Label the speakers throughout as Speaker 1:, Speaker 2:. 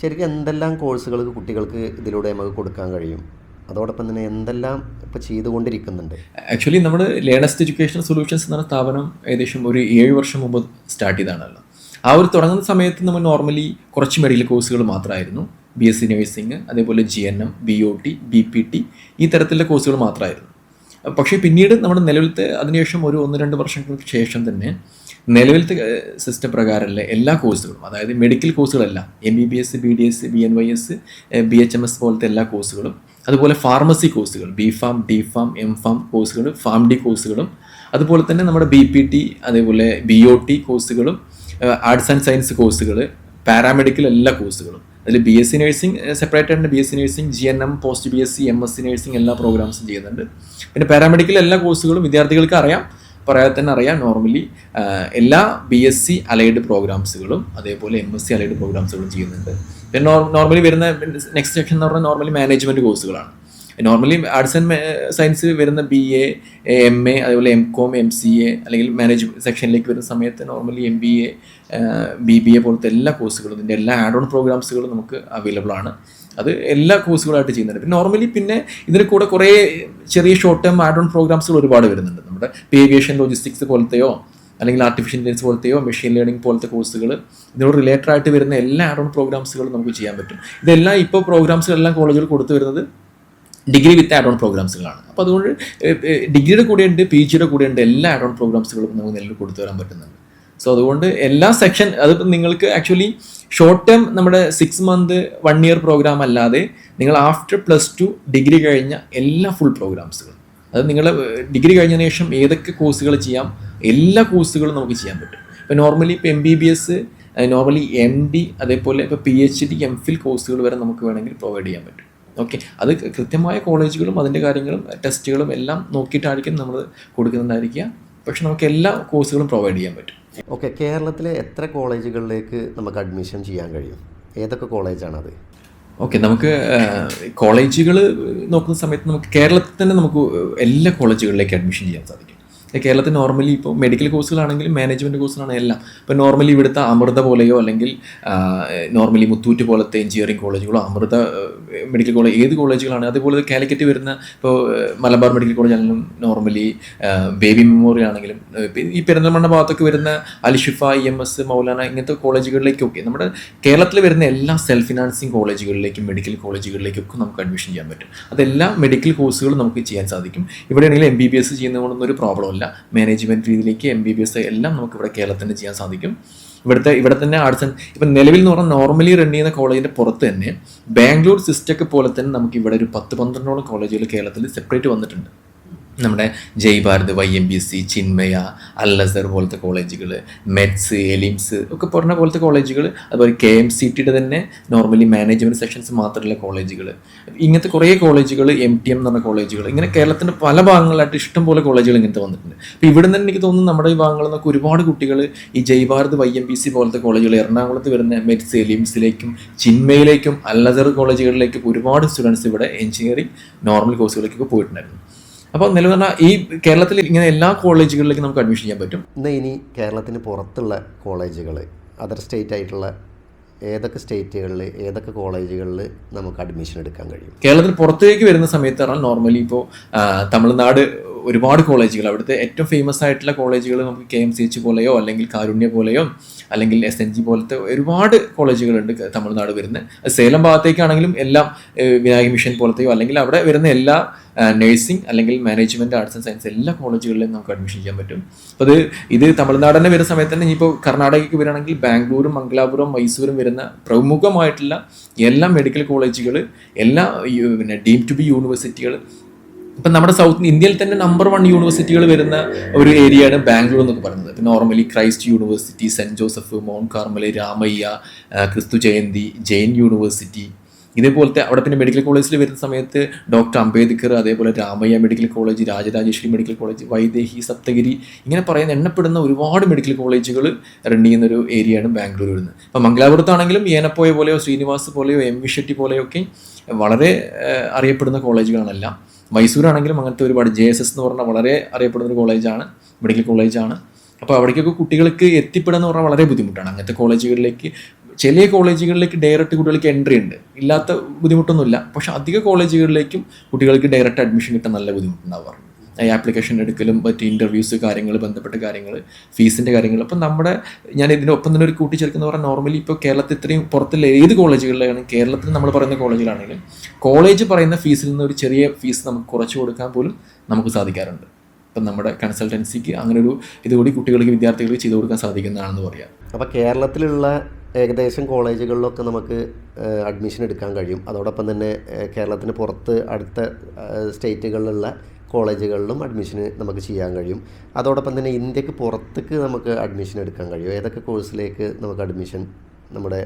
Speaker 1: ശരിക്കും എന്തെല്ലാം കോഴ്സുകൾ കുട്ടികൾക്ക് ഇതിലൂടെ നമുക്ക് കൊടുക്കാൻ കഴിയും? അതോടൊപ്പം തന്നെ എന്തെല്ലാം ഇപ്പോൾ ചെയ്തുകൊണ്ടിരിക്കുന്നുണ്ട്?
Speaker 2: ആക്ച്വലി നമ്മൾ ലേണസ്റ്റ് എഡ്യൂക്കേഷൻ സൊല്യൂഷൻസ് എന്ന സ്ഥാപനം ഏകദേശം ഒരു ഏഴ് വർഷം മുമ്പ് സ്റ്റാർട്ട് ചെയ്താണല്ലോ ആ ഒരു തുടങ്ങുന്ന സമയത്ത് നമ്മൾ നോർമലി കുറച്ച് മെഡിക്കൽ കോഴ്സുകൾ മാത്രമായിരുന്നു. ബി എസ് സി നഴ്സിംഗ് അതേപോലെ G N M B O T B P T ഈ തരത്തിലുള്ള കോഴ്സുകൾ മാത്രമായിരുന്നു. പക്ഷേ പിന്നീട് നമ്മുടെ നിലവിലത്തെ അതിനുശേഷം ഒരു ഒന്ന് രണ്ട് വർഷങ്ങൾക്ക് ശേഷം തന്നെ നിലവിലത്തെ സിസ്റ്റം പ്രകാരമുള്ള എല്ലാ കോഴ്സുകളും അതായത് medical കോഴ്സുകളെല്ലാം M B B S B D S B N Y S B H M S പോലത്തെ എല്ലാ കോഴ്സുകളും അതുപോലെ ഫാർമസി കോഴ്സുകൾ B pharm D pharm M pharm കോഴ്സുകൾ ഫാം ഡി കോഴ്സുകളും അതുപോലെ തന്നെ നമ്മുടെ ബി പി ടി അതേപോലെ ബി ഒ ടി കോഴ്സുകളും ആർട്സ് ആൻഡ് സയൻസ് കോഴ്സുകൾ പാരാമെഡിക്കൽ എല്ലാ കോഴ്സുകളും അതിൽ B S C nursing separate ആയിട്ട് B S C nursing G N M post B S C M S C nursing എല്ലാ പ്രോഗ്രാംസും ചെയ്യുന്നുണ്ട്. പിന്നെ പാരാമെഡിക്കൽ എല്ലാ കോഴ്സുകളും വിദ്യാർത്ഥികൾക്ക് അറിയാം. പറയാതെ തന്നെ അറിയാം നോർമലി എല്ലാ ബി എസ് സി അലൈഡ് പ്രോഗ്രാംസുകളും അതേപോലെ എം എസ് സി അലൈഡ് പ്രോഗ്രാംസുകളും ചെയ്യുന്നുണ്ട്. പിന്നെ നോർമലി വരുന്ന നെക്സ്റ്റ് സെക്ഷൻ എന്ന് പറഞ്ഞാൽ നോർമലി മാനേജ്മെന്റ് കോഴ്സുകളാണ് നോർമലി ആർട്സ് ആൻഡ് സയൻസ് വരുന്ന ബി എ എം എ അതുപോലെ M com M C A അല്ലെങ്കിൽ മാനേജ് സെക്ഷനിലേക്ക് വരുന്ന സമയത്ത് normally M B A B B A പോലത്തെ എല്ലാ കോഴ്സുകളും ഇതിന്റെ എല്ലാ ആഡ് ഓൺ പ്രോഗ്രാംസുകളും നമുക്ക് അവൈലബിൾ ആണ്. അത് എല്ലാ കോഴ്സുകളായിട്ട് ചെയ്യുന്നുണ്ട്. പിന്നെ നോർമലി പിന്നെ ഇതിന് കൂടെ കുറേ ചെറിയ ഷോർട്ട് ടേം ആഡ് ഓൺ പ്രോഗ്രാംസുകൾ ഒരുപാട് വരുന്നുണ്ട്. നമ്മുടെ ഏവിയേഷൻ ലോജിസ്റ്റിക്സ് പോലത്തെയോ അല്ലെങ്കിൽ ആർട്ടിഫിഷ്യൽ ഇന്റലിജൻസ് പോലത്തെയോ മെഷീൻ ലേണിംഗ് പോലത്തെ കോഴ്സുകൾ ഇതിനോട് റിലേറ്റഡ് ആയിട്ട് വരുന്ന എല്ലാ ആഡ് പ്രോഗ്രാംസുകളും നമുക്ക് ചെയ്യാൻ പറ്റും. ഇതെല്ലാം ഇപ്പോൾ പ്രോഗ്രാംസുകളെല്ലാം കോളേജുകൾ കൊടുത്തു വരുന്നത് ഡിഗ്രി വിത്ത് ആഡ് ഓൺ പ്രോഗ്രാംസുകളാണ് അപ്പോൾ അതുകൊണ്ട് ഡിഗ്രിയുടെ കൂടെ ഉണ്ട് പി ജിയുടെ കൂടെ ഉണ്ട് എല്ലാ ആഡ് ഓൺ പ്രോഗ്രാംസുകളും നമുക്ക് നിലവിൽ കൊടുത്തു വരാൻ പറ്റുന്നുണ്ട്. സോ അതുകൊണ്ട് എല്ലാ സെക്ഷൻ അതിപ്പോൾ നിങ്ങൾക്ക് ആക്ച്വലി ഷോർട്ട് ടേം നമ്മുടെ six month one year program അല്ലാതെ നിങ്ങൾ ആഫ്റ്റർ പ്ലസ് ടു ഡിഗ്രി കഴിഞ്ഞ എല്ലാ ഫുൾ പ്രോഗ്രാംസുകളും അത് നിങ്ങൾ ഡിഗ്രി കഴിഞ്ഞതിന് ശേഷം ഏതൊക്കെ കോഴ്സുകൾ ചെയ്യാം എല്ലാ കോഴ്സുകളും നമുക്ക് ചെയ്യാൻ പറ്റും. ഇപ്പോൾ നോർമലി ഇപ്പോൾ M B B S normally M D അതേപോലെ ഇപ്പോൾ P H D M phil കോഴ്സുകൾ വരെ നമുക്ക് വേണമെങ്കിൽ പ്രൊവൈഡ് ചെയ്യാൻ പറ്റും. ഓക്കെ അത് കൃത്യമായ കോളേജുകളും അതിന്റെ കാര്യങ്ങളും ടെസ്റ്റുകളും എല്ലാം നോക്കിയിട്ടായിരിക്കും നമ്മൾ കൊടുക്കുന്നുണ്ടായിരിക്കുക പക്ഷെ നമുക്ക് എല്ലാ കോഴ്സുകളും പ്രൊവൈഡ് ചെയ്യാൻ പറ്റും.
Speaker 1: ഓക്കെ കേരളത്തിലെ എത്ര കോളേജുകളിലേക്ക് നമുക്ക് അഡ്മിഷൻ ചെയ്യാൻ കഴിയും? ഏതൊക്കെ കോളേജാണത്?
Speaker 2: ഓക്കെ നമുക്ക് കോളേജുകൾ നോക്കുന്ന സമയത്ത് നമുക്ക് കേരളത്തിൽ തന്നെ നമുക്ക് എല്ലാ കോളേജുകളിലേക്ക് അഡ്മിഷൻ ചെയ്യാൻ സാധിക്കും. കേരളത്തിൽ നോർമലി ഇപ്പോൾ മെഡിക്കൽ കോഴ്സുകളാണെങ്കിലും മാനേജ്മെന്റ് കോഴ്സുകളാണെങ്കിൽ എല്ലാം. ഇപ്പോൾ നോർമലി ഇവിടുത്തെ അമൃത പോലെയോ അല്ലെങ്കിൽ നോർമലി മുത്തൂറ്റ് പോലത്തെ എഞ്ചിനീയറിംഗ് കോളേജുകളോ അമൃത മെഡിക്കൽ കോളേജ് ഏത് കോളേജുകളാണ് അതുപോലെ കാലിക്കറ്റ് വരുന്ന ഇപ്പോൾ മലബാർ മെഡിക്കൽ കോളേജ് ആണെങ്കിലും നോർമലി ബേബി മെമ്മോറിയൽ ആണെങ്കിലും ഈ പെരിന്തൽമണ്ണ ഭാഗത്തൊക്കെ വരുന്ന Alshifa E M S Moulana ഇങ്ങനത്തെ കോളേജുകളിലേക്കൊക്കെ നമ്മുടെ കേരളത്തിൽ വരുന്ന എല്ലാ സെൽഫ് ഫിനാൻസിങ് കോളേജുകളിലേക്കും മെഡിക്കൽ കോളേജുകളിലേക്കൊക്കെ നമുക്ക് അഡ്മിഷൻ ചെയ്യാൻ പറ്റും. അതെല്ലാ മെഡിക്കൽ കോഴ്സുകളും നമുക്ക് ചെയ്യാൻ സാധിക്കും. ഇവിടെയാണെങ്കിൽ എം ബി ബി എസ് ചെയ്യുന്നതുകൊണ്ടൊന്നും ഒരു പ്രോബ്ലം ഇല്ല മാനേജ്മെന്റ് രീതിയിലേക്ക് എം ബി ബി എസ് എല്ലാം നമുക്ക് ഇവിടെ കേരളത്തിൽ തന്നെ ചെയ്യാൻ സാധിക്കും. ഇവിടുത്തെ ഇവിടെ തന്നെ ആർട്സ് ആൻഡ് ഇപ്പം നിലവിൽ എന്ന് പറഞ്ഞാൽ നോർമലി റൺ ചെയ്യുന്ന കോളേജിന്റെ പുറത്ത് തന്നെ ബാംഗ്ലൂർ സിസ്റ്റൊക്കെ പോലെ തന്നെ നമുക്ക് ഇവിടെ ഒരു പത്ത് പന്ത്രണ്ടോളം കോളേജുകൾ കേരളത്തിൽ സെപ്പറേറ്റ് വന്നിട്ടുണ്ട്. നമ്മുടെ Jai Bharat Y M B C Chinmaya Alazhar പോലത്തെ കോളേജുകൾ മെറ്റ്സ് എലിംസ് ഒക്കെ പറഞ്ഞ പോലത്തെ കോളേജുകൾ അതുപോലെ കെ എം സി ടിയുടെ തന്നെ നോർമലി മാനേജ്മെന്റ് സെക്ഷൻസ് മാത്രമുള്ള കോളേജുകൾ ഇങ്ങനത്തെ കുറേ കോളേജുകൾ എം ടി എം എന്ന് പറഞ്ഞ കോളേജുകൾ ഇങ്ങനെ കേരളത്തിന്റെ പല ഭാഗങ്ങളായിട്ട് ഇഷ്ടം പോലെ കോളേജുകൾ ഇങ്ങനത്തെ വന്നിട്ടുണ്ട്. അപ്പോൾ ഇവിടെ നിന്ന് എനിക്ക് തോന്നുന്നു നമ്മുടെ ഈ ഭാഗങ്ങളിൽ നിന്നൊക്കെ ഒരുപാട് കുട്ടികൾ ഈ Jai Bharat Y M B C പോലത്തെ കോളേജുകൾ എറണാകുളത്ത് വരുന്ന മെറ്റ്സ് എലിംസിലേക്കും ചിന്മയിലേക്കും അല്ലസർ കോളേജുകളിലേക്കും ഒരുപാട് സ്റ്റുഡൻസ് ഇവിടെ എഞ്ചിനീയറിംഗ് നോർമൽ കോഴ്സുകളിലേക്കൊക്കെ പോയിട്ടുണ്ടായിരുന്നു. അപ്പോൾ നിലവിൽ പറഞ്ഞാൽ ഈ കേരളത്തിൽ ഇങ്ങനെ എല്ലാ കോളേജുകളിലേക്കും നമുക്ക് അഡ്മിഷൻ ചെയ്യാൻ പറ്റും.
Speaker 1: ഇന്ന് ഇനി കേരളത്തിന് പുറത്തുള്ള കോളേജുകൾ അതർ സ്റ്റേറ്റ് ആയിട്ടുള്ള ഏതൊക്കെ സ്റ്റേറ്റുകളിൽ ഏതൊക്കെ കോളേജുകളിൽ നമുക്ക് അഡ്മിഷൻ എടുക്കാൻ കഴിയും?
Speaker 2: കേരളത്തിന് പുറത്തേക്ക് വരുന്ന സമയത്ത് പറഞ്ഞാൽ നോർമലി ഇപ്പോൾ തമിഴ്നാട് ഒരുപാട് കോളേജുകൾ. അവിടുത്തെ ഏറ്റവും ഫേമസ് ആയിട്ടുള്ള കോളേജുകൾ നമുക്ക് കെ എം സി എച്ച് പോലെയോ അല്ലെങ്കിൽ കാരുണ്യ പോലെയോ അല്ലെങ്കിൽ എസ് എൻ ജി പോലത്തെ ഒരുപാട് കോളേജുകളുണ്ട് തമിഴ്നാട് വരുന്ന. സേലം ഭാഗത്തേക്കാണെങ്കിലും എല്ലാം വിനായക മിഷൻ പോലത്തെയോ അല്ലെങ്കിൽ അവിടെ വരുന്ന എല്ലാ നഴ്സിംഗ് അല്ലെങ്കിൽ മാനേജ്മെന്റ് ആർട്സ് ആൻഡ് സയൻസ് എല്ലാ കോളേജുകളിലും നമുക്ക് അഡ്മിഷൻ ചെയ്യാൻ പറ്റും. അപ്പോൾ അത് ഇത് തമിഴ്നാട് തന്നെ വരുന്ന സമയത്ത് തന്നെ ഇനിയിപ്പോൾ കർണാടകയ്ക്ക് വരികയാണെങ്കിൽ ബാംഗ്ലൂരും മംഗലാപുരം മൈസൂരും വരുന്ന പ്രമുഖമായിട്ടുള്ള എല്ലാ മെഡിക്കൽ കോളേജുകൾ എല്ലാ പിന്നെ ഡീം ടു ബി യൂണിവേഴ്സിറ്റികൾ ഇപ്പം നമ്മുടെ സൗത്ത് ഇന്ത്യയിൽ തന്നെ നമ്പർ വൺ യൂണിവേഴ്സിറ്റികൾ വരുന്ന ഒരു ഏരിയയാണ് ബാംഗ്ലൂർ എന്നൊക്കെ പറയുന്നത്. ഇപ്പം normally Christ university saint Joseph mount Carmel Ramaiah Kristu Jayanti Jain university ഇതേപോലത്തെ അവിടെ പിന്നെ മെഡിക്കൽ കോളേജിൽ വരുന്ന സമയത്ത് ഡോക്ടർ അംബേദ്കർ അതേപോലെ Ramaiah medical college Rajarajeshwari medical college Vaidehi Saptagiri ഇങ്ങനെ പറയുന്ന എണ്ണപ്പെടുന്ന ഒരുപാട് മെഡിക്കൽ കോളേജുകൾ റൺ ചെയ്യുന്ന ഒരു ഏരിയയാണ് ബാംഗ്ലൂർ വരുന്നത്. അപ്പോൾ മംഗലാപുരത്താണെങ്കിലും ഏനപ്പോയ പോലെയോ ശ്രീനിവാസ് പോലെയോ എം വി ഷെട്ടി പോലെയോ ഒക്കെ വളരെ അറിയപ്പെടുന്ന കോളേജുകളാണെല്ലാം മൈസൂരാണെങ്കിലും അങ്ങനത്തെ ഒരുപാട് ജെ എസ് എസ് എന്ന് പറഞ്ഞാൽ വളരെ അറിയപ്പെടുന്ന ഒരു കോളേജാണ് മെഡിക്കൽ കോളേജാണ്. അപ്പോൾ അവിടേക്കൊക്കെ കുട്ടികൾക്ക് എത്തിപ്പെടുക എന്ന് പറഞ്ഞാൽ വളരെ ബുദ്ധിമുട്ടാണ്. അങ്ങനത്തെ കോളേജുകളിലേക്ക് ചില കോളേജുകളിലേക്ക് ഡയറക്റ്റ് കുട്ടികൾക്ക് എൻട്രി ഉണ്ട്. ഇല്ലാത്ത ബുദ്ധിമുട്ടൊന്നുമില്ല. പക്ഷേ അധിക കോളേജുകളിലേക്കും കുട്ടികൾക്ക് ഡയറക്റ്റ് അഡ്മിഷൻ കിട്ടാൻ നല്ല ബുദ്ധിമുട്ടുണ്ടാവാറുണ്ട്. ഈ ആപ്ലിക്കേഷൻ എടുക്കലും മറ്റ് ഇന്റർവ്യൂസ് കാര്യങ്ങൾ ബന്ധപ്പെട്ട കാര്യങ്ങൾ ഫീസിന്റെ കാര്യങ്ങൾ അപ്പം നമ്മുടെ ഞാൻ ഇതിനൊപ്പം തന്നെ ഒരു കൂട്ടിച്ചേർക്കുന്ന പറഞ്ഞാൽ നോർമലി ഇപ്പോൾ കേരളത്തിൽ ഇത്രയും പുറത്തുള്ള ഏത് കോളേജുകളിലാണ് കേരളത്തിൽ നമ്മൾ പറയുന്ന കോളേജിലാണെങ്കിലും കോളേജ് പറയുന്ന ഫീസിൽ നിന്ന് ഒരു ചെറിയ ഫീസ് നമുക്ക് കുറച്ച് കൊടുക്കാൻ പോലും നമുക്ക് സാധിക്കാറുണ്ട്. ഇപ്പം നമ്മുടെ കൺസൾട്ടൻസിക്ക് അങ്ങനെ ഒരു ഇതുകൂടി കുട്ടികൾക്ക് വിദ്യാർത്ഥികൾക്ക് ചെയ്തു കൊടുക്കാൻ സാധിക്കുന്നതാണെന്ന് പറയാം.
Speaker 1: അപ്പോൾ കേരളത്തിലുള്ള ഏകദേശം കോളേജുകളിലൊക്കെ നമുക്ക് അഡ്മിഷൻ എടുക്കാൻ കഴിയും. അതോടൊപ്പം തന്നെ കേരളത്തിന് പുറത്ത് അടുത്ത സ്റ്റേറ്റുകളിലുള്ള കോളേജുകളിലും അഡ്മിഷന് നമുക്ക് ചെയ്യാൻ കഴിയും. അതോടൊപ്പം തന്നെ ഇന്ത്യയ്ക്ക് പുറത്തേക്ക് നമുക്ക് അഡ്മിഷൻ എടുക്കാൻ കഴിയും. ഏതൊക്കെ കോഴ്സിലേക്ക് നമുക്ക് അഡ്മിഷൻ നമ്മുടെ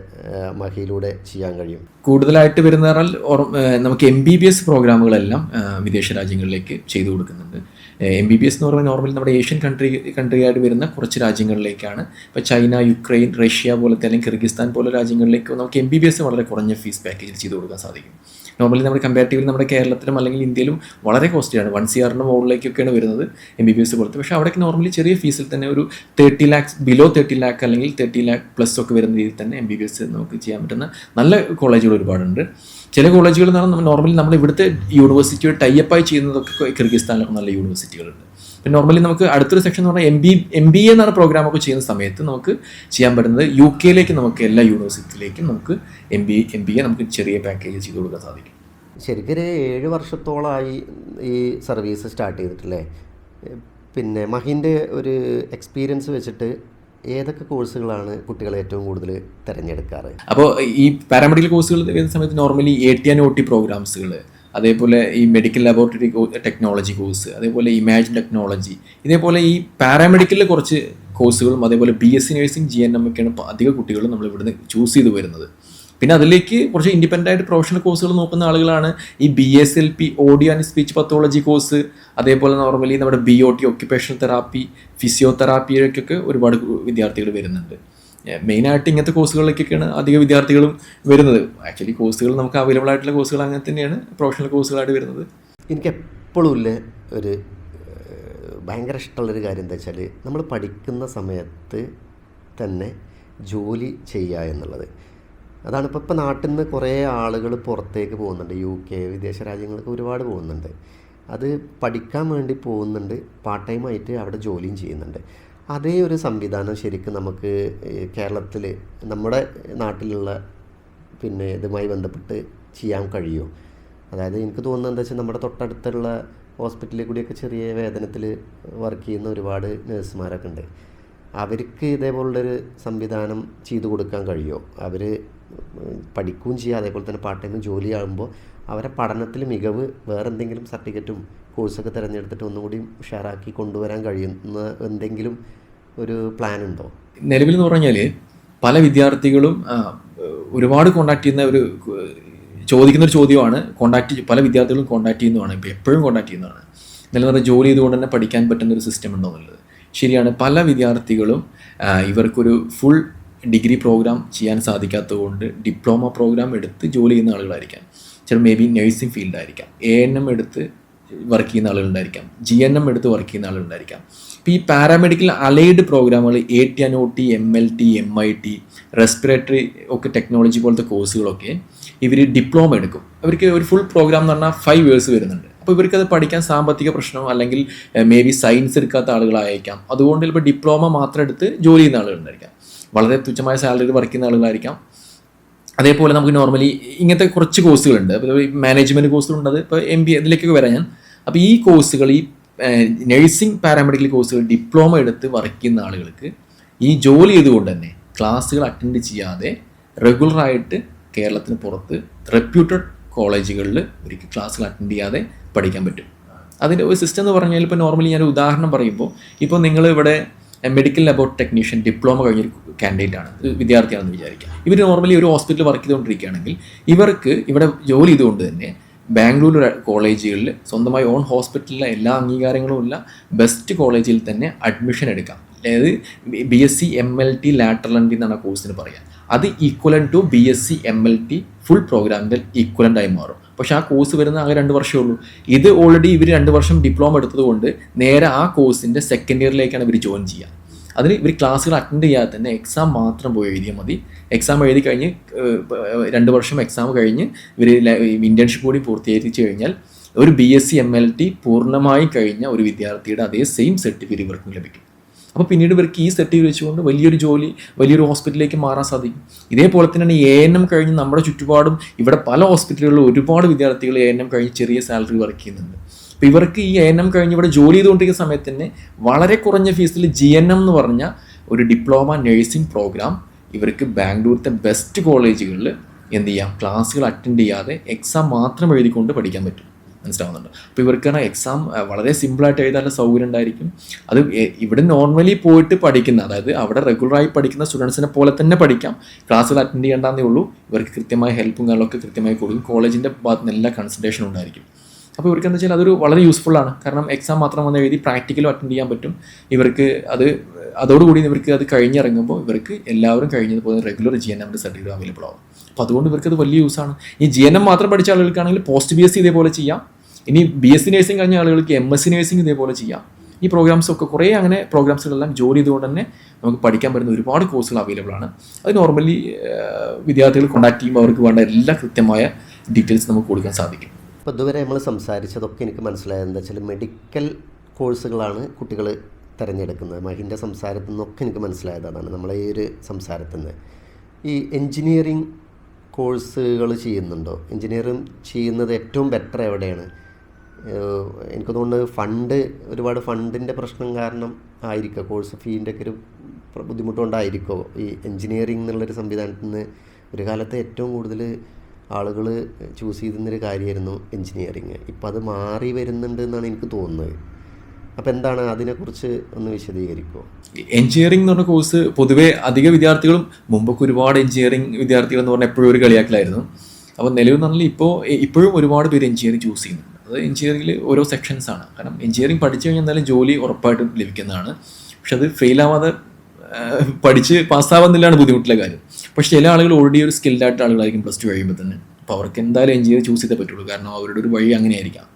Speaker 1: മഹിയിലൂടെ ചെയ്യാൻ കഴിയും?
Speaker 2: കൂടുതലായിട്ട് വരുന്ന നമുക്ക് എം ബി ബി എസ് പ്രോഗ്രാമുകളെല്ലാം വിദേശ രാജ്യങ്ങളിലേക്ക് ചെയ്തു കൊടുക്കുന്നുണ്ട്. എം ബി ബി എസ് എന്ന് പറഞ്ഞാൽ നോർമലി നമ്മുടെ ഏഷ്യൻ കൺട്രി കൺട്രി ആയിട്ട് വരുന്ന കുറച്ച് രാജ്യങ്ങളിലേക്കാണ്. ഇപ്പോൾ ചൈന യുക്രൈൻ റഷ്യ പോലത്തെ അല്ലെങ്കിൽ കിർഗിസ്ഥാൻ പോലെ രാജ്യങ്ങളിലേക്ക് നമുക്ക് എം ബി ബി എസ് വളരെ കുറഞ്ഞ ഫീസ് പാക്കേജിൽ ചെയ്തു കൊടുക്കാൻ സാധിക്കും. നോർമലി നമ്മുടെ കമ്പാരിറ്റീവ്ലി നമ്മുടെ കേരളത്തിലും അല്ലെങ്കിൽ ഇന്ത്യയിലും വളരെ കോസ്റ്റ്ലിയാണ് വൺ സി ആറിന്റെ മുകളിലേക്കൊക്കെയാണ് വരുന്നത് എം ബി ബി എസ് പോലത്തെ. പക്ഷേ അവിടേക്ക് നോർമലി ചെറിയ ഫീസിൽ തന്നെ ഒരു thirty lakhs below thirty lakh അല്ലെങ്കിൽ തേർട്ടി ലാക്ക് പ്ലസ് ഒക്കെ വരുന്ന രീതിയിൽ തന്നെ എം ബി ബി എസ് നമുക്ക് ചെയ്യാൻ പറ്റുന്ന നല്ല കോളേജുകൾ ഒരുപാടുണ്ട്. ചില കോളേജുകൾ എന്ന് പറഞ്ഞാൽ നോർമലി നമ്മൾ ഇവിടുത്തെ യൂണിവേഴ്സിറ്റിയുടെ ടൈപ്പായി ചെയ്യുന്നതൊക്കെ കിർഗിസ്ഥാനിലൊക്കെ നല്ല യൂണിവേഴ്സിറ്റികളുണ്ട് പിന്നെ നോർമലി നമുക്ക് അടുത്തൊരു സെക്ഷൻ എന്ന് പറഞ്ഞാൽ M B M B A എന്നാണ് പ്രോഗ്രാം ഒക്കെ ചെയ്യുന്ന സമയത്ത് നമുക്ക് ചെയ്യാൻ പറ്റുന്നത് യു കെയിലേക്ക് നമുക്ക് എല്ലാ യൂണിവേഴ്സിറ്റിയിലേക്കും നമുക്ക് M B M B A നമുക്ക് ചെറിയ പാക്കേജ് ചെയ്ത് കൊടുക്കാൻ സാധിക്കും.
Speaker 1: ശരിക്കും ഒരു ഏഴ് വർഷത്തോളമായി ഈ സർവീസ് സ്റ്റാർട്ട് ചെയ്തിട്ടില്ലേ? പിന്നെ മഹിന്റെ ഒരു എക്സ്പീരിയൻസ് വെച്ചിട്ട് ഏതൊക്കെ കോഴ്സുകളാണ് കുട്ടികൾ ഏറ്റവും കൂടുതൽ തിരഞ്ഞെടുക്കാറ്?
Speaker 2: അപ്പോൾ ഈ പാരാമെഡിക്കൽ കോഴ്സുകൾ സമയത്ത് normally A T and O T പ്രോഗ്രാംസുകൾ അതേപോലെ ഈ മെഡിക്കൽ ലബോറട്ടറി ടെക്നോളജി കോഴ്സ് അതേപോലെ ഇമാജിൻ ടെക്നോളജി ഇതേപോലെ ഈ പാരാമെഡിക്കലിൽ കുറച്ച് കോഴ്സുകളും അതേപോലെ B S C nursing G N M ഒക്കെയാണ് അധിക കുട്ടികളും നമ്മൾ ഇവിടുന്ന് ചൂസ് ചെയ്ത് വരുന്നത്. പിന്നെ അതിലേക്ക് കുറച്ച് ഇൻഡിപെൻഡന്റ് ആയിട്ട് പ്രൊഫഷണൽ കോഴ്സുകൾ നോക്കുന്ന ആളുകളാണ് ഈ B S L P audio and speech pathology course അതേപോലെ നോർമലി നമ്മുടെ B O T occupational therapy ഫിസിയോതെറാപ്പിയിലേക്കൊക്കെ ഒരുപാട് വിദ്യാർത്ഥികൾ വരുന്നുണ്ട്. മെയിനായിട്ട് ഇങ്ങനത്തെ കോഴ്സുകളിലേക്കൊക്കെയാണ് അധിക വിദ്യാർത്ഥികളും വരുന്നത്. ആക്ച്വലി കോഴ്സുകൾ നമുക്ക് അവൈലബിൾ ആയിട്ടുള്ള കോഴ്സുകൾ അങ്ങനെ തന്നെയാണ് പ്രൊഫഷണൽ കോഴ്സുകളായിട്ട് വരുന്നത്.
Speaker 1: എനിക്ക് എപ്പോഴും ഇല്ല ഒരു ഭയങ്കര ഇഷ്ടമുള്ളൊരു കാര്യം എന്താ വെച്ചാൽ നമ്മൾ പഠിക്കുന്ന സമയത്ത് തന്നെ ജോലി ചെയ്യുക എന്നുള്ളത്. അതാണ് ഇപ്പോൾ ഇപ്പോൾ നാട്ടിൽ നിന്ന് കുറേ ആളുകൾ പുറത്തേക്ക് പോകുന്നുണ്ട്. യു കെ വിദേശ രാജ്യങ്ങൾക്ക് ഒരുപാട് പോകുന്നുണ്ട്. അത് പഠിക്കാൻ വേണ്ടി പോകുന്നുണ്ട്. പാർട്ട് ടൈമായിട്ട് അവിടെ ജോലിയും ചെയ്യുന്നുണ്ട്. അതേ ഒരു സംവിധാനം ശരിക്കും നമുക്ക് കേരളത്തിൽ നമ്മുടെ നാട്ടിലുള്ള പിന്നെ ഇതുമായി ബന്ധപ്പെട്ട് ചെയ്യാൻ കഴിയുമോ അതായത് എനിക്ക് തോന്നുന്നത് എന്താ വെച്ചാൽ നമ്മുടെ തൊട്ടടുത്തുള്ള ഹോസ്പിറ്റലിൽ കൂടിയൊക്കെ ചെറിയ വേതനത്തിൽ വർക്ക് ചെയ്യുന്ന ഒരുപാട് നഴ്സുമാരൊക്കെ ഉണ്ട്. അവർക്ക് ഇതേപോലുള്ളൊരു സംവിധാനം ചെയ്തു കൊടുക്കാൻ കഴിയുമോ അവർ പഠിക്കുകയും ചെയ്യുക അതേപോലെ തന്നെ പാർട്ട് ടൈം ജോലി ആകുമ്പോൾ അവരെ പഠനത്തിൽ മികവ് വേറെന്തെങ്കിലും സർട്ടിഫിക്കറ്റും കോഴ്സൊക്കെ തിരഞ്ഞെടുത്തിട്ട് ഒന്നുകൂടി ഉഷാറാക്കി കൊണ്ടുവരാൻ കഴിയുന്ന എന്തെങ്കിലും ഒരു പ്ലാൻ ഉണ്ടോ
Speaker 2: നിലവിൽ എന്ന് പറഞ്ഞാൽ പല വിദ്യാർത്ഥികളും ഒരുപാട് കോണ്ടാക്ട് ചെയ്യുന്ന ഒരു ചോദിക്കുന്ന ഒരു ചോദ്യമാണ്. കോണ്ടാക്ട് പല വിദ്യാർത്ഥികളും കോണ്ടാക്ട് ചെയ്യുന്നതാണ്. ഇപ്പോൾ എപ്പോഴും കോണ്ടാക്ട് ചെയ്യുന്നതാണ്. പറഞ്ഞാൽ ജോലി ചെയ്തുകൊണ്ട് തന്നെ പഠിക്കാൻ പറ്റുന്ന ഒരു സിസ്റ്റം ഉണ്ടോ എന്നുള്ളത്. ശരിയാണ് പല വിദ്യാർത്ഥികളും ഇവർക്കൊരു ഫുൾ ഡിഗ്രി പ്രോഗ്രാം ചെയ്യാൻ സാധിക്കാത്തതുകൊണ്ട് ഡിപ്ലോമ പ്രോഗ്രാം എടുത്ത് ജോലി ചെയ്യുന്ന ആളുകളായിരിക്കാം. ചിലപ്പോൾ മേ ബി നഴ്സിംഗ് ഫീൽഡായിരിക്കാം എ എൻ എം എടുത്ത് വർക്ക് ചെയ്യുന്ന ആളുകളുണ്ടായിരിക്കാം ജി എൻ എം എടുത്ത് വർക്ക് ചെയ്യുന്ന ആളുകളുണ്ടായിരിക്കാം ഇപ്പോൾ ഈ പാരാമെഡിക്കൽ അലൈഡ് പ്രോഗ്രാമുകൾ A T N O T M L T M I T respiratory ഒക്കെ ടെക്നോളജി പോലത്തെ കോഴ്സുകളൊക്കെ ഇവർ ഡിപ്ലോമ എടുക്കും. അവർക്ക് ഒരു ഫുൾ പ്രോഗ്രാം എന്ന് പറഞ്ഞാൽ ഫൈവ് ഇയേഴ്സ് വരുന്നുണ്ട്. അപ്പോൾ ഇവർക്ക് അത് പഠിക്കാൻ സാമ്പത്തിക പ്രശ്നമോ അല്ലെങ്കിൽ മേ ബി സയൻസ് എടുക്കാത്ത ആളുകളായിരിക്കാം അതുകൊണ്ട് ചിലപ്പോൾ ഡിപ്ലോമ മാത്രം എടുത്ത് ജോലി ചെയ്യുന്ന ആളുകളുണ്ടായിരിക്കാം വളരെ തുച്ഛമായ സാലറിയിൽ വർക്ക് ചെയ്യുന്ന ആളുകളായിരിക്കാം. അതേപോലെ നമുക്ക് നോർമലി ഇങ്ങനത്തെ കുറച്ച് കോഴ്സുകളുണ്ട് അപ്പോൾ മാനേജ്മെന്റ് കോഴ്സുകളുണ്ട് ഇപ്പോൾ എം ബി ഇതിലേക്കൊക്കെ വരാം ഞാൻ. അപ്പോൾ ഈ കോഴ്സുകൾ ഈ നഴ്സിംഗ് പാരാമെഡിക്കൽ കോഴ്സുകൾ ഡിപ്ലോമ എടുത്ത് വർക്ക് ചെയ്യുന്ന ആളുകൾക്ക് ഈ ജോലി ചെയ്തുകൊണ്ട് തന്നെ ക്ലാസ്സുകൾ അറ്റൻഡ് ചെയ്യാതെ റെഗുലറായിട്ട് കേരളത്തിന് പുറത്ത് റെപ്യൂട്ടഡ് കോളേജുകളിൽ ഒരിക്കൽ ക്ലാസ്സുകൾ അറ്റൻഡ് ചെയ്യാതെ പഠിക്കാൻ പറ്റും. അതിന്റെ ഒരു സിസ്റ്റം എന്ന് പറഞ്ഞാൽ ഇപ്പോൾ നോർമലി ഞാൻ ഉദാഹരണം പറയുമ്പോൾ ഇപ്പോൾ നിങ്ങൾ ഇവിടെ മെഡിക്കൽ ലബോറട്ടറി ടെക്നീഷ്യൻ ഡിപ്ലോമ കഴിഞ്ഞൊരു കാൻഡിഡേറ്റ് ആണ്. വിദ്യാർത്ഥിയാണെന്ന് വിചാരിക്കുക ഇവർ നോർമലി ഒരു ഹോസ്പിറ്റലിൽ വർക്ക് ചെയ്തുകൊണ്ടിരിക്കുകയാണെങ്കിൽ ഇവർക്ക് ഇവിടെ ജോലി ചെയ്തുകൊണ്ട് തന്നെ ബാംഗ്ലൂർ കോളേജുകളിൽ സ്വന്തമായി ഓൺ ഹോസ്പിറ്റലിലെ എല്ലാ അംഗീകാരങ്ങളും ഉള്ള ബെസ്റ്റ് കോളേജിൽ തന്നെ അഡ്മിഷൻ എടുക്കാം. അതായത് B S C M L T lateral entry എന്നാണ് കോഴ്സിന് പറയുക അത് equivalent to B S C M L T full പ്രോഗ്രാമിന്റെ ഈക്വലന്റ് ആയി മാറും. പക്ഷേ ആ കോഴ്സ് വരുന്ന ആകെ രണ്ട് വർഷമേ ഉള്ളൂ. ഇത് ഓൾറെഡി ഇവർ രണ്ട് വർഷം ഡിപ്ലോമ എടുത്തതുകൊണ്ട് നേരെ ആ കോഴ്സിന്റെ സെക്കൻഡ് ഇയറിലേക്കാണ് ഇവർ ജോയിൻ ചെയ്യുക. അതിന് ഇവർ ക്ലാസ്സുകൾ അറ്റൻഡ് ചെയ്യാതെ തന്നെ എക്സാം മാത്രം പോയി എഴുതിയാൽ മതി. എക്സാം എഴുതി കഴിഞ്ഞ് രണ്ട് വർഷം എക്സാം കഴിഞ്ഞ് ഇവർ ഇന്റേൺഷിപ്പ് കൂടി പൂർത്തീകരിച്ച് കഴിഞ്ഞാൽ ഒരു B S C M L T പൂർണമായി കഴിഞ്ഞ ഒരു വിദ്യാർത്ഥിയുടെ അതേ സെയിം സർട്ടിഫിക്കറ്റ് ഇവർക്കും ലഭിക്കും. അപ്പോൾ പിന്നീട് ഇവർക്ക് ഈ സർട്ടിഫിക്കറ്റ് വെച്ചുകൊണ്ട് വലിയൊരു ജോലി വലിയൊരു ഹോസ്പിറ്റലിലേക്ക് മാറാൻ സാധിക്കും. ഇതേപോലെ തന്നെയാണ് എ എൻ എം കഴിഞ്ഞ് നമ്മുടെ ചുറ്റുപാടും ഇവിടെ പല ഹോസ്പിറ്റലുകളിലും ഒരുപാട് വിദ്യാർത്ഥികൾ എ എൻ എം കഴിഞ്ഞ് ചെറിയ സാലറി വർക്ക് ചെയ്യുന്നുണ്ട്. അപ്പോൾ ഇവർക്ക് ഈ എ എൻ എം കഴിഞ്ഞ് ഇവിടെ ജോലി ചെയ്തുകൊണ്ടിരിക്കുന്ന സമയത്ത് തന്നെ വളരെ കുറഞ്ഞ ഫീസിൽ ജി എൻ എം എന്ന് പറഞ്ഞ ഒരു ഡിപ്ലോമ നഴ്സിംഗ് പ്രോഗ്രാം ഇവർക്ക് ബാംഗ്ലൂരിലത്തെ ബെസ്റ്റ് കോളേജുകളിൽ എന്ത് ചെയ്യാം? ക്ലാസ്സുകൾ അറ്റൻഡ് ചെയ്യാതെ എക്സാം മാത്രം എഴുതിക്കൊണ്ട് പഠിക്കാൻ പറ്റും. മനസ്സിലാവുന്നുണ്ട്. അപ്പോൾ ഇവർക്കാണ് എക്സാം വളരെ സിമ്പിളായിട്ട് എഴുതാനുള്ള സൗകര്യം ഉണ്ടായിരിക്കും. അത് ഇവിടെ നോർമലി പോയിട്ട് പഠിക്കുന്ന അതായത് അവിടെ റെഗുലറായി പഠിക്കുന്ന സ്റ്റുഡൻസിനെ പോലെ തന്നെ പഠിക്കാം. ക്ലാസ്സുകൾ അറ്റൻഡ് ചെയ്യേണ്ടെന്നേ ഉള്ളൂ. ഇവർക്ക് കൃത്യമായ ഹെൽപ്പും കാര്യങ്ങളൊക്കെ കൃത്യമായി കൊടുക്കും. കോളേജിന്റെ ഭാഗത്ത് നല്ല എല്ലാ ഉണ്ടായിരിക്കും. അപ്പോൾ ഇവർക്ക് എന്താ വെച്ചാൽ അതൊരു വളരെ യൂസ്ഫുൾ ആണ്. കാരണം എക്സാം മാത്രം വന്ന് എഴുതി പ്രാക്ടിക്കലും അറ്റൻഡ് ചെയ്യാൻ പറ്റും. ഇവർക്ക് അത് അതോടുകൂടി ഇവർക്ക് അത് കഴിഞ്ഞിറങ്ങുമ്പോൾ ഇവർക്ക് എല്ലാവരും കഴിഞ്ഞതുപോലെ റെഗുലർ ജി എൻ എമ്മിന്റെ സർട്ടിഫിക്കറ്റ് അവൈലബിൾ ആവും. അപ്പോൾ അതുകൊണ്ട് ഇവർക്ക് അത് വലിയ യൂസാണ് ഈ ജി എൻ എം മാത്രം പഠിച്ച ആളുകൾക്കാണെങ്കിൽ പോസ്റ്റ് ബി എസ് സി ഇതേപോലെ ചെയ്യാം. ഇനി ബി എസ് സി നഴ്സിംഗ് കഴിഞ്ഞ ആളുകൾക്ക് എം എസ് സി നഴ്സിംഗ് ഇതേപോലെ ചെയ്യാം. ഈ പ്രോഗ്രാംസ് ഒക്കെ കുറേ അങ്ങനെ പ്രോഗ്രാംസുകളെല്ലാം ജോലി ചെയ്തുകൊണ്ട് തന്നെ നമുക്ക് പഠിക്കാൻ പറ്റുന്ന ഒരുപാട് കോഴ്സുകൾ അവൈലബിൾ ആണ്. അത് നോർമലി വിദ്യാർത്ഥികൾ കോൺടാക്ട് ചെയ്യുമ്പോൾ അവർക്ക് വേണ്ട എല്ലാ കൃത്യമായ ഡീറ്റെയിൽസ് നമുക്ക് കൊടുക്കാൻ സാധിക്കും.
Speaker 1: അപ്പോൾ ഇതുവരെ നമ്മൾ സംസാരിച്ചതൊക്കെ എനിക്ക് മനസ്സിലായത് എന്താ വെച്ചാൽ മെഡിക്കൽ കോഴ്സുകളാണ് കുട്ടികൾ തിരഞ്ഞെടുക്കുന്നത്. മഹിന്റെ സംസാരത്തിൽ നിന്നൊക്കെ എനിക്ക് മനസ്സിലായതാണ് നമ്മളെ ഈ ഒരു സംസാരത്തിൽ നിന്ന്. ഈ എൻജിനീയറിങ് കോഴ്സുകൾ ചെയ്യുന്നുണ്ടോ? എൻജിനീയറിങ് ചെയ്യുന്നത് ഏറ്റവും ബെറ്റർ എവിടെയാണ്? എനിക്ക് തോന്നുന്നത് ഫണ്ട് ഒരുപാട് ഫണ്ടിന്റെ പ്രശ്നം കാരണം ആയിരിക്കുക കോഴ്സ് ഫീന്റെ ഒക്കെ ഒരു ബുദ്ധിമുട്ടുകൊണ്ടായിരിക്കോ. ഈ എൻജിനീയറിംഗ് എന്നുള്ളൊരു സംവിധാനത്തിൽ നിന്ന് ഒരു കാലത്ത് ഏറ്റവും കൂടുതൽ ആളുകൾ ചൂസ് ചെയ്തിരുന്നൊരു കാര്യമായിരുന്നു എൻജിനീയറിങ് ഇപ്പം അത് മാറി വരുന്നുണ്ട് എന്നാണ് എനിക്ക് തോന്നുന്നത്. അപ്പോൾ എന്താണ് അതിനെക്കുറിച്ച് ഒന്ന് വിശദീകരിക്കുമോ
Speaker 2: എഞ്ചിനീയറിംഗ് എന്ന് പറഞ്ഞ കോഴ്സ് പൊതുവേ അധിക വിദ്യാർത്ഥികളും മുമ്പൊക്കെ ഒരുപാട് എഞ്ചിനീയറിംഗ് വിദ്യാർത്ഥികൾ എന്ന് പറഞ്ഞാൽ എപ്പോഴും ഒരു കളിയാക്കലായിരുന്നു. അപ്പോൾ നിലവിൽ പറഞ്ഞാൽ ഇപ്പോൾ ഇപ്പോഴും ഒരുപാട് പേര് എഞ്ചിനീയറിംഗ് ചൂസ് ചെയ്യുന്നുണ്ട്. അത് എഞ്ചിനീയറിംഗിൽ ഓരോ സെക്ഷൻസ് ആണ്. കാരണം എഞ്ചിനീയറിംഗ് പഠിച്ചു കഴിഞ്ഞാൽ എന്തായാലും ജോലി ഉറപ്പായിട്ടും ലഭിക്കുന്നതാണ്. പക്ഷെ അത് ഫെയിലാവാതെ പഠിച്ച് പാസ്സാവുന്നില്ലാണ് ബുദ്ധിമുട്ടുള്ള കാര്യം. പക്ഷെ ചില ആളുകൾ ഓൾറെഡി ഒരു സ്കിൽഡ് ആയിട്ട് ആളുകളായിരിക്കും പ്ലസ് ടു കഴിയുമ്പോൾ തന്നെ. അപ്പോൾ അവർക്ക് എന്തായാലും എഞ്ചിനീയർ ചൂസ് ചെയ്തേ പറ്റുള്ളൂ. കാരണം അവരുടെ ഒരു വഴി അങ്ങനെയായിരിക്കാം.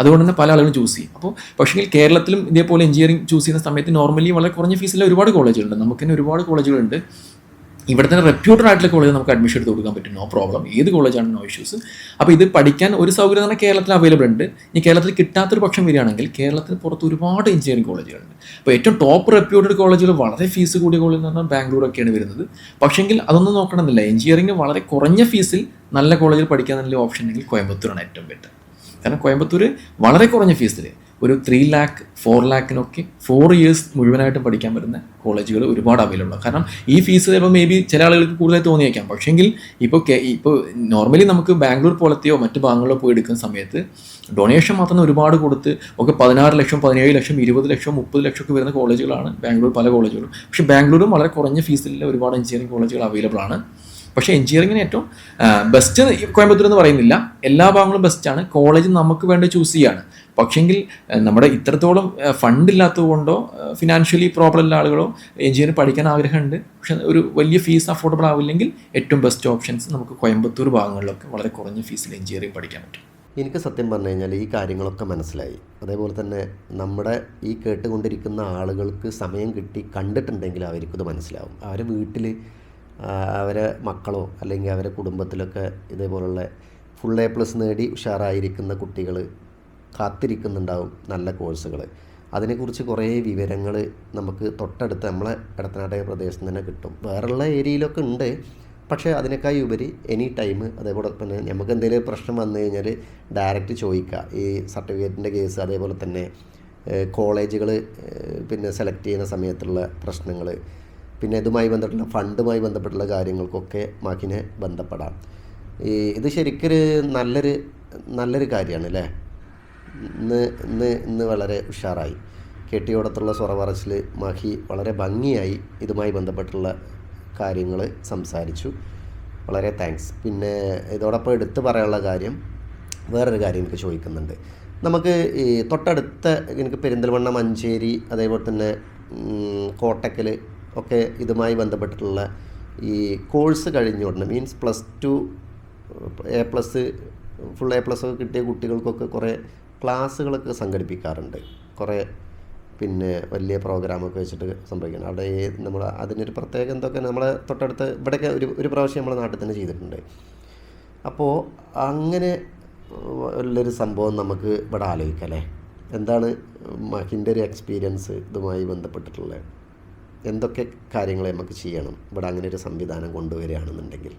Speaker 2: അതുകൊണ്ട് തന്നെ പല ആളുകളും ചൂസ് ചെയ്യും. അപ്പോൾ പക്ഷേ കേരളത്തിലും ഇതേപോലെ എഞ്ചിനീയറിംഗ് ചൂസ് ചെയ്യുന്ന സമയത്ത് നോർമലി വളരെ കുറഞ്ഞ ഫീസിൽ ഒരുപാട് കോളേജുകളുണ്ട് നമുക്ക് തന്നെ ഒരുപാട് കോളേജുകളുണ്ട് ഇവിടെ തന്നെ റെപ്യൂട്ടഡ് ആയിട്ടുള്ള കോളേജ് നമുക്ക് അഡ്മിഷൻ എടുത്ത് കൊടുക്കാൻ പറ്റും. നോ പ്രോബ്ലം ഏത് കോളേജാണ് നോ ഇഷ്യൂസ് അപ്പോൾ ഇത് പഠിക്കാൻ ഒരു സൗകര്യം തന്നെ കേരളത്തിൽ അവൈലബിൾ ഉണ്ട്. ഇനി കേരളത്തിൽ കിട്ടാത്തൊരു പക്ഷം വരികയാണെങ്കിൽ കേരളത്തിൽ പുറത്ത് ഒരുപാട് എഞ്ചിനീയറിംഗ് കോളേജുകളുണ്ട് അപ്പോൾ ഏറ്റവും ടോപ്പ് റെപ്യൂട്ടഡ് കോളേജുകൾ വളരെ ഫീസ് കൂടിയ കോളേജ് എന്ന് പറഞ്ഞാൽ ബാംഗ്ലൂരൊക്കെയാണ് വരുന്നത്. പക്ഷേങ്കിൽ അതൊന്നും നോക്കണമെന്നില്ല. എഞ്ചിനീയറിംഗ് വളരെ കുറഞ്ഞ ഫീസിൽ നല്ല കോളേജിൽ പഠിക്കാൻ നല്ല ഓപ്ഷൻ ഉണ്ടെങ്കിൽ കോയമ്പത്തൂരാണ് ഏറ്റവും ബെറ്റർ കാരണം കോയമ്പത്തൂർ വളരെ കുറഞ്ഞ ഫീസിൽ ഒരു ത്രീ ലാക്ക് ഫോർ ലാക്കിനൊക്കെ ഫോർ ഇയേഴ്സ് മുഴുവനായിട്ട് പഠിക്കാൻ പറ്റുന്ന കോളേജുകൾ ഒരുപാട് അവൈലബിൾ ആണ് കാരണം ഈ ഫീസ് ചിലപ്പോൾ മേ ബി ചില ആളുകൾക്ക് കൂടുതലായി തോന്നിയേക്കാം. പക്ഷേങ്കിൽ ഇപ്പോൾ ഇപ്പോൾ നോർമലി നമുക്ക് ബാംഗ്ലൂർ പോലത്തെയോ മറ്റ് ഭാഗങ്ങളിലോ പോയി എടുക്കുന്ന സമയത്ത് ഡൊണേഷൻ മാത്രം ഒരുപാട് കൊടുത്ത് ഒക്കെ പതിനാറ് ലക്ഷം പതിനേഴ് ലക്ഷം ഇരുപത് ലക്ഷം മുപ്പത് ലക്ഷം ഒക്കെ വരുന്ന കോളേജുകളാണ് ബാംഗ്ലൂർ പല കോളേജുകളും. പക്ഷേ ബാംഗ്ലൂരും വളരെ കുറഞ്ഞ ഫീസിലുള്ള ഒരുപാട് എഞ്ചിനീയറിംഗ് കോളേജുകൾ അവൈലബിൾ ആണ്. പക്ഷേ എഞ്ചിനീയറിങ്ങിന് ഏറ്റവും ബെസ്റ്റ് കോയമ്പത്തൂർ എന്ന് പറയുന്നില്ല. എല്ലാ ഭാഗങ്ങളും ബെസ്റ്റാണ് കോളേജ് നമുക്ക് വേണ്ടി ചൂസ് ചെയ്യാണ്. പക്ഷെങ്കിൽ നമ്മുടെ ഇത്രത്തോളം ഫണ്ട് ഇല്ലാത്തത് കൊണ്ടോ ഫിനാൻഷ്യലി പ്രോബ്ലം ഉള്ള ആളുകളോ എഞ്ചിനീയറിംഗ് പഠിക്കാൻ ആഗ്രഹമുണ്ട്. പക്ഷെ ഒരു വലിയ ഫീസ് അഫോർഡബിൾ ആവില്ലെങ്കിൽ ഏറ്റവും ബെസ്റ്റ് ഓപ്ഷൻസ് നമുക്ക് കോയമ്പത്തൂർ ഭാഗങ്ങളിലൊക്കെ വളരെ കുറഞ്ഞ ഫീസിൽ എഞ്ചിനീയറിംഗ് പഠിക്കാൻ പറ്റും.
Speaker 1: എനിക്ക് സത്യം പറഞ്ഞു കഴിഞ്ഞാൽ ഈ കാര്യങ്ങളൊക്കെ മനസ്സിലായി. അതേപോലെ തന്നെ നമ്മുടെ ഈ കേട്ടുകൊണ്ടിരിക്കുന്ന ആളുകൾക്ക് സമയം കിട്ടി കണ്ടിട്ടുണ്ടെങ്കിൽ അവർക്കിത് മനസ്സിലാവും. അവർ വീട്ടിൽ അവരെ മക്കളോ അല്ലെങ്കിൽ അവരെ കുടുംബത്തിലൊക്കെ ഇതേപോലുള്ള ഫുൾ എ പ്ലസ് നേടി ഉഷാറായിരിക്കുന്ന കുട്ടികൾ കാത്തിരിക്കുന്നുണ്ടാവും നല്ല കോഴ്സുകൾ അതിനെക്കുറിച്ച് കുറേ വിവരങ്ങൾ നമുക്ക് തൊട്ടടുത്ത് നമ്മളെ ഇടത്തനാട്ടക പ്രദേശത്ത് തന്നെ കിട്ടും. വേറെയുള്ള ഏരിയയിലൊക്കെ ഉണ്ട്. പക്ഷേ അതിനേക്കായി ഉപരി എനി ടൈം അതേപോലെ തന്നെ നമുക്ക് എന്തെങ്കിലും പ്രശ്നം വന്നു കഴിഞ്ഞാൽ ഡയറക്റ്റ് ചോദിക്കുക ഈ സർട്ടിഫിക്കറ്റിന്റെ കേസ് അതേപോലെ തന്നെ കോളേജുകൾ പിന്നെ സെലക്ട് ചെയ്യുന്ന സമയത്തുള്ള പ്രശ്നങ്ങൾ പിന്നെ ഇതുമായി ബന്ധപ്പെട്ടുള്ള ഫണ്ടുമായി ബന്ധപ്പെട്ടുള്ള കാര്യങ്ങൾക്കൊക്കെ മാക്കിനെ ബന്ധപ്പെടാം. ഈ ഇത് ശരിക്കൊരു നല്ലൊരു നല്ലൊരു കാര്യമാണ് അല്ലേ? ഇന്ന് ഇന്ന് ഇന്ന് വളരെ ഉഷാറായി. കെട്ടിയോടത്തുള്ള സ്വറവറച്ചിൽ മാഹി വളരെ ഭംഗിയായി ഇതുമായി ബന്ധപ്പെട്ടുള്ള കാര്യങ്ങൾ സംസാരിച്ചു. വളരെ താങ്ക്സ്. പിന്നെ ഇതോടൊപ്പം എടുത്തു പറയാനുള്ള കാര്യം വേറൊരു കാര്യം എനിക്ക് ചോദിക്കുന്നുണ്ട്. നമുക്ക് ഈ തൊട്ടടുത്ത എനിക്ക് പെരിന്തൽമണ്ണ മഞ്ചേരി അതേപോലെ തന്നെ കോട്ടക്കൽ ഒക്കെ ഇതുമായി ബന്ധപ്പെട്ടിട്ടുള്ള ഈ കോഴ്സ് കഴിഞ്ഞ ഉടനെ means plus two A plus full A plus ഒക്കെ കിട്ടിയ കുട്ടികൾക്കൊക്കെ കുറേ ക്ലാസ്സുകളൊക്കെ സംഘടിപ്പിക്കാറുണ്ട്. കുറേ പിന്നെ വലിയ പ്രോഗ്രാമൊക്കെ വെച്ചിട്ട് സംഭവിക്കുന്നത് അവിടെ നമ്മൾ അതിനൊരു പ്രത്യേക എന്തൊക്കെ നമ്മളെ തൊട്ടടുത്ത് ഇവിടെയൊക്കെ ഒരു ഒരു പ്രാവശ്യം നമ്മളെ നാട്ടിൽ തന്നെ ചെയ്തിട്ടുണ്ട്. അപ്പോൾ അങ്ങനെ ഉള്ളൊരു സംഭവം നമുക്ക് ഇവിടെ ആലോചിക്കാം അല്ലേ? എന്താണ് മഹിന്റെ ഒരു എക്സ്പീരിയൻസ് ഇതുമായി ബന്ധപ്പെട്ടിട്ടുള്ളത്? എന്തൊക്കെ കാര്യങ്ങൾ നമുക്ക് ചെയ്യണം? ഇവിടെ അങ്ങനെ ഒരു സംവിധാനം കൊണ്ടുവരികയാണെന്നുണ്ടെങ്കിൽ.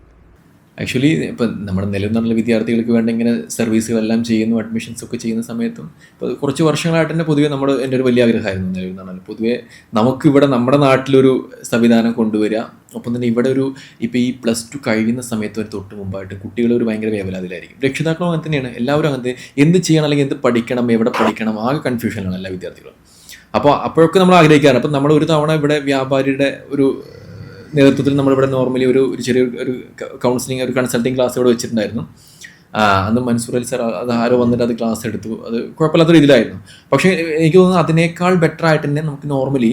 Speaker 2: ആക്ച്വലി ഇപ്പം നമ്മുടെ നിലനിന്നുള്ള വിദ്യാർത്ഥികൾക്ക് വേണ്ട ഇങ്ങനെ സർവീസുകളെല്ലാം ചെയ്യുന്നു അഡ്മിഷൻസ് ഒക്കെ ചെയ്യുന്ന സമയത്തും ഇപ്പോൾ കുറച്ച് വർഷങ്ങളായിട്ട് തന്നെ പൊതുവേ നമ്മുടെ എന്റെ ഒരു വലിയ ആഗ്രഹമായിരുന്നു നിലവിൽ പൊതുവേ നമുക്കിവിടെ നമ്മുടെ നാട്ടിലൊരു സംവിധാനം കൊണ്ടുവരിക ഒപ്പം തന്നെ ഇവിടെ ഒരു ഇപ്പോൾ ഈ പ്ലസ് ടു കഴിയുന്ന സമയത്ത് ഒരു തൊട്ട് മുമ്പായിട്ട് കുട്ടികൾ ഒരു ഭയങ്കര വേവലാതിലായിരിക്കും. രക്ഷിതാക്കളും അങ്ങനെ തന്നെയാണ്. എല്ലാവരും അങ്ങനത്തെ എന്ത് ചെയ്യണം അല്ലെങ്കിൽ എന്ത് പഠിക്കണം എവിടെ പഠിക്കണം ആകെ കൺഫ്യൂഷനാണ് എല്ലാ വിദ്യാർത്ഥികളും. അപ്പോൾ അപ്പോഴൊക്കെ നമ്മൾ ആഗ്രഹിക്കാറ്. അപ്പം നമ്മൾ ഒരു തവണ ഇവിടെ വ്യാപാരിയുടെ ഒരു നേതൃത്വത്തിൽ നമ്മളിവിടെ നോർമലി ഒരു ഒരു ചെറിയ ഒരു കൗൺസിലിംഗ് ഒരു കൺസൾട്ടിങ് ക്ലാസ് ഇവിടെ വെച്ചിട്ടുണ്ടായിരുന്നു. അന്ന് മൻസൂർ അലി സാർ അത് ആരോ വന്നിട്ട് അത് ക്ലാസ് എടുത്തു. അത് കുഴപ്പമില്ലാത്ത രീതിയിലായിരുന്നു. പക്ഷേ എനിക്ക് തോന്നുന്നു അതിനേക്കാൾ ബെറ്റർ ആയിട്ട് തന്നെ നമുക്ക് നോർമലി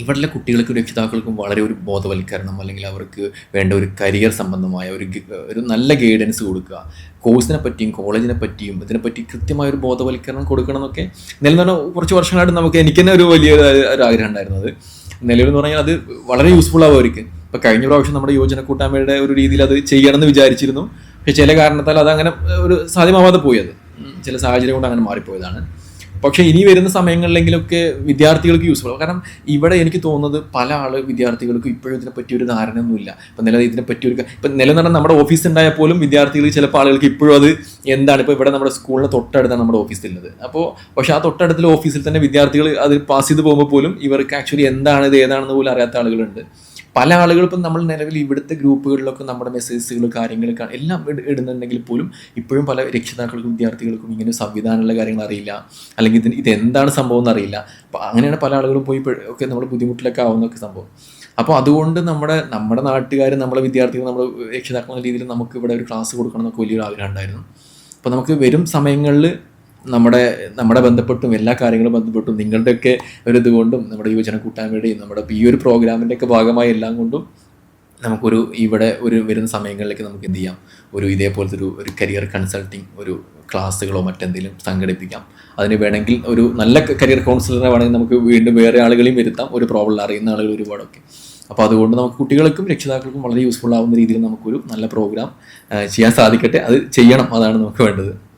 Speaker 2: ഇവിടെയുള്ള കുട്ടികൾക്കും രക്ഷിതാക്കൾക്കും വളരെ ഒരു ബോധവൽക്കരണം അല്ലെങ്കിൽ അവർക്ക് വേണ്ട ഒരു കരിയർ സംബന്ധമായ ഒരു ഒരു നല്ല ഗൈഡൻസ് കൊടുക്കുക. കോഴ്സിനെ പറ്റിയും കോളേജിനെ പറ്റിയും ഇതിനെപ്പറ്റി കൃത്യമായ ഒരു ബോധവൽക്കരണം കൊടുക്കണം എന്നൊക്കെ നിലനിന്ന് കുറച്ച് വർഷങ്ങളായിട്ട് നമുക്ക് എനിക്ക് തന്നെ ഒരു വലിയ ഒരു ആഗ്രഹം ഉണ്ടായിരുന്നത്. നിലവിൽ എന്ന് പറഞ്ഞാൽ അത് വളരെ യൂസ്ഫുൾ ആവും അവർക്ക് ഇപ്പം കഴിഞ്ഞ പ്രാവശ്യം നമ്മുടെ യുവജന കൂട്ടായ്മയുടെ ഒരു രീതിയിൽ അത് ചെയ്യണമെന്ന് വിചാരിച്ചിരുന്നു. പക്ഷെ ചില കാരണത്താൽ അത് അങ്ങനെ ഒരു സാധ്യമാവാതെ പോയത് ചില സാഹചര്യം കൊണ്ട് അങ്ങനെ മാറിപ്പോയതാണ്. പക്ഷേ ഇനി വരുന്ന സമയങ്ങളിലെങ്കിലൊക്കെ വിദ്യാർത്ഥികൾക്ക് യൂസ്ഫുൾ കാരണം ഇവിടെ എനിക്ക് തോന്നുന്നത് പല ആൾ വിദ്യാർത്ഥികൾക്ക് ഇപ്പോഴും ഇതിനെ പറ്റി ഒരു ധാരണയൊന്നുമില്ല. ഇപ്പം നില ഇതിനെ പറ്റി ഒരു ഇപ്പം നില നടന്ന നമ്മുടെ ഓഫീസ് ഉണ്ടായാൽ പോലും വിദ്യാർത്ഥികൾ ചിലപ്പോൾ ആളുകൾക്ക് ഇപ്പോഴും അത് എന്താണ്? ഇപ്പോൾ ഇവിടെ നമ്മുടെ സ്കൂളിന് തൊട്ടടുത്താണ് നമ്മുടെ ഓഫീസിൽ ഉള്ളത് അപ്പോൾ പക്ഷേ ആ തൊട്ടടുത്തുള്ള ഓഫീസിൽ തന്നെ വിദ്യാർത്ഥികൾ അത് പാസ് ചെയ്ത് പോകുമ്പോൾ പോലും ഇവർക്ക് ആക്ച്വലി എന്താണ് ഇത് ഏതാണെന്ന് പോലും അറിയാത്ത ആളുകളുണ്ട്. പല ആളുകളും ഇപ്പം നമ്മൾ നിലവിൽ ഇവിടുത്തെ ഗ്രൂപ്പുകളിലൊക്കെ നമ്മുടെ മെസ്സേജുകൾ കാര്യങ്ങളൊക്കെ എല്ലാം ഇട- ഇടുന്നുണ്ടെങ്കിൽ പോലും ഇപ്പോഴും പല രക്ഷിതാക്കൾക്കും വിദ്യാർത്ഥികൾക്കും ഇങ്ങനെ സംവിധാനമുള്ള കാര്യങ്ങൾ അറിയില്ല. അല്ലെങ്കിൽ ഇതിന് ഇതെന്താണ് സംഭവം എന്നറിയില്ല. അപ്പോൾ അങ്ങനെയാണ് പല ആളുകളും പോയി ഒക്കെ നമ്മൾ ബുദ്ധിമുട്ടിലൊക്കെ ആവുന്നൊക്കെ സംഭവം. അപ്പോൾ അതുകൊണ്ട് നമ്മുടെ നമ്മുടെ നാട്ടുകാർ നമ്മളെ വിദ്യാർത്ഥികൾ നമ്മൾ രക്ഷിതാക്കളുടെ രീതിയിൽ നമുക്ക് ഇവിടെ ഒരു ക്ലാസ് കൊടുക്കണം എന്നൊക്കെ വലിയൊരു ആഗ്രഹം ഉണ്ടായിരുന്നു. അപ്പോൾ നമുക്ക് വരും സമയങ്ങളിൽ നമ്മുടെ നമ്മുടെ ബന്ധപ്പെട്ടും എല്ലാ കാര്യങ്ങളും ബന്ധപ്പെട്ടും നിങ്ങളുടെയൊക്കെ ഒരു ഇതുകൊണ്ടും നമ്മുടെ യുവജന കൂട്ടായ്മയുടെയും നമ്മുടെ ഈ ഒരു പ്രോഗ്രാമിന്റെ ഒക്കെ ഭാഗമായി എല്ലാം കൊണ്ടും നമുക്കൊരു ഇവിടെ ഒരു വരുന്ന സമയങ്ങളിലേക്ക് നമുക്ക് എന്ത് ചെയ്യാം? ഒരു ഇതേപോലത്തെ ഒരു ഒരു കരിയർ കൺസൾട്ടിങ് ഒരു ക്ലാസ്സുകളോ മറ്റെന്തെങ്കിലും സംഘടിപ്പിക്കാം. അതിന് വേണമെങ്കിൽ ഒരു നല്ല കരിയർ കൗൺസിലറെ വേണമെങ്കിൽ നമുക്ക് വീണ്ടും വേറെ ആളുകളെയും വരുത്താം. ഒരു പ്രോബ്ലം അറിയുന്ന ആളുകൾ ഒരുപാടൊക്കെ. അപ്പോൾ അതുകൊണ്ട് നമുക്ക് കുട്ടികൾക്കും രക്ഷിതാക്കൾക്കും വളരെ യൂസ്ഫുൾ ആവുന്ന രീതിയിൽ നമുക്കൊരു നല്ല പ്രോഗ്രാം ചെയ്യാൻ സാധിക്കട്ടെ. അത് ചെയ്യണം. അതാണ് നമുക്ക് വേണ്ടത്.